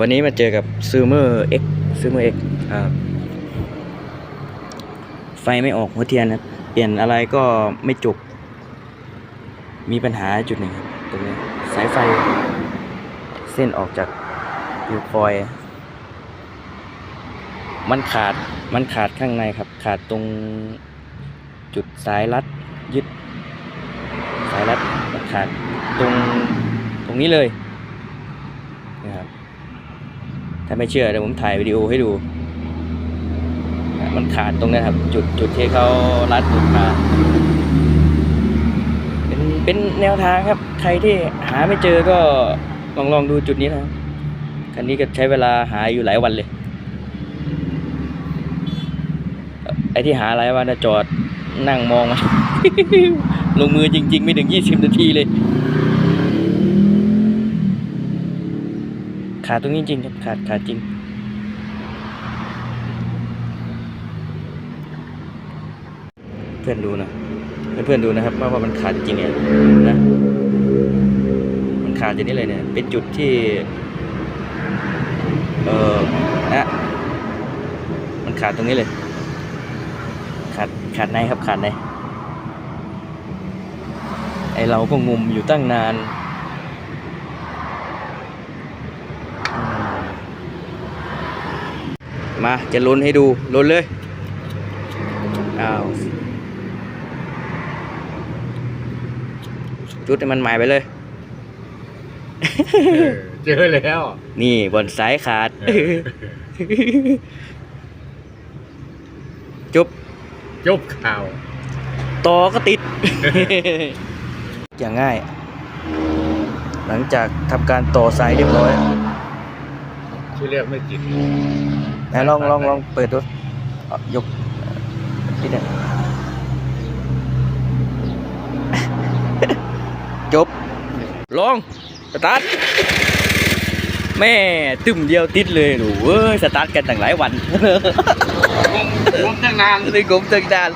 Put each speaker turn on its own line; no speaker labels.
วันนี้มาเจอกับซูเมอร์เอ็กซูเมอร์เอ็กไฟไม่ออกหัวเทียนนะเปลี่ยนอะไรก็ไม่จุก มีปัญหาจุดหนึ่งครับตรงนี้สายไฟ เส้นออกจากยูคอย มันขาดมันขาดข้างในครับ ขาดตรงจุดสายรัดยึด สายรัดมันขาดตรงตรงนี้เลยนะครับ ถ้าไม่เชื่อเดี๋ยวผมถ่ายวิดีโอให้ดู มันขาดตรงนั้นครับ จุดจุดที่เขารัดหลุดมา เป็นเป็นแนวทางครับ ใครที่หาไม่เจอก็ลองลองดูจุดนี้นะครับคันนี้ก็ใช้เวลาหาอยู่หลายวันเลย ไอ้ที่หาหลายวันนะจอดนั่งมองมันลงมือจริง ๆ ไม่ถึงยี่สิบนาทีเลย ขาดตรงนี้จริงครับขาดขาดจริง เพื่อนดูนะเพื่อนๆดูนะครับว่าว่ามันขาดจริงเนี่ยนะมันขาดอย่างนี้เลยเนี่ย เป็นจุดที่ เออนะมันขาดตรงนี้เลย ขาดขาดในครับขาดในไอเราก็งมอยู่ตั้งนานอืม มาจะลุ้นให้ดูลุ้นเลยอ้าวจุดให้มันหมายไปเลย
เออเจอแล้ว
นี่บนสายขาด
เออ
จุบ
จบข่าว
ต่อก็ติด อย่างง่าย หลังจากทำการต่อสายเรียบร้อย
ชื่อเรียกไม่ติด
ไหนลองลองลองเปิดดูอะยกที่เนี่ยจบ ลอง สตาร์ท แม่ตึมเดียวติดเลยหนูเอ้ย สตาร์ทกันตั้งหลายวัน
ผมตั้งนาน
เลยกลมตั้งนาน